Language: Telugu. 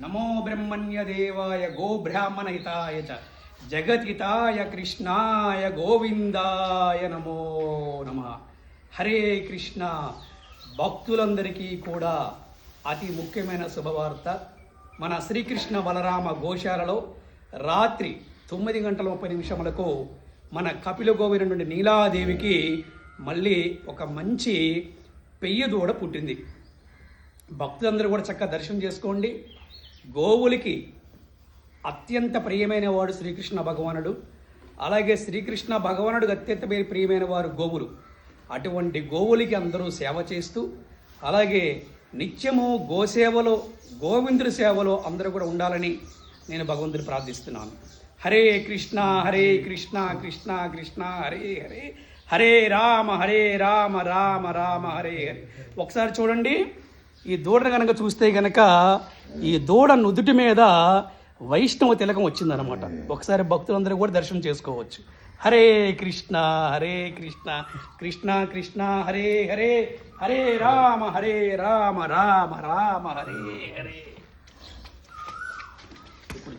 నమో బ్రహ్మణ్యదేవాయ గోబ్రాహ్మణహితాయ చ జగతితాయ కృష్ణాయ గోవిందాయ నమో నమ. హరే కృష్ణ. భక్తులందరికీ కూడా అతి ముఖ్యమైన శుభవార్త. మన శ్రీకృష్ణ బలరామ గోశాలలో రాత్రి తొమ్మిది గంటల ముప్పై నిమిషములకు మన కపిల గోవిన నుండి నీలాదేవికి మళ్ళీ ఒక మంచి పెయ్య దూడ పుట్టింది. భక్తులందరూ కూడా చక్కగా దర్శనం చేసుకోండి. గోవులకి అత్యంత ప్రియమైన వాడు శ్రీకృష్ణ భగవానుడు. అలాగే శ్రీకృష్ణ భగవానుడికి అత్యంత ప్రియమైన వారు గోవులు. అటువంటి గోవులకి అందరూ సేవ చేస్తూ అలాగే నిత్యము గోసేవలో గోవిందుడి సేవలో అందరూ కూడా ఉండాలని నేను భగవంతుని ప్రార్థిస్తున్నాను. హరే కృష్ణ హరే కృష్ణ కృష్ణ కృష్ణ హరే హరే. హరే రామ హరే రామ రామ రామ హరే హరే. ఒకసారి చూడండి. ఈ దూడను కనుక చూస్తే కనుక ఈ దూడ నుదుటి మీద వైష్ణవ తిలకం వచ్చిందనమాట ఒకసారి భక్తులందరూ కూడా దర్శనం చేసుకోవచ్చు. హరే కృష్ణ హరే కృష్ణ కృష్ణ కృష్ణ హరే హరే హరే రామ హరే రామ రామ రామ హరే హరే. ఇప్పుడు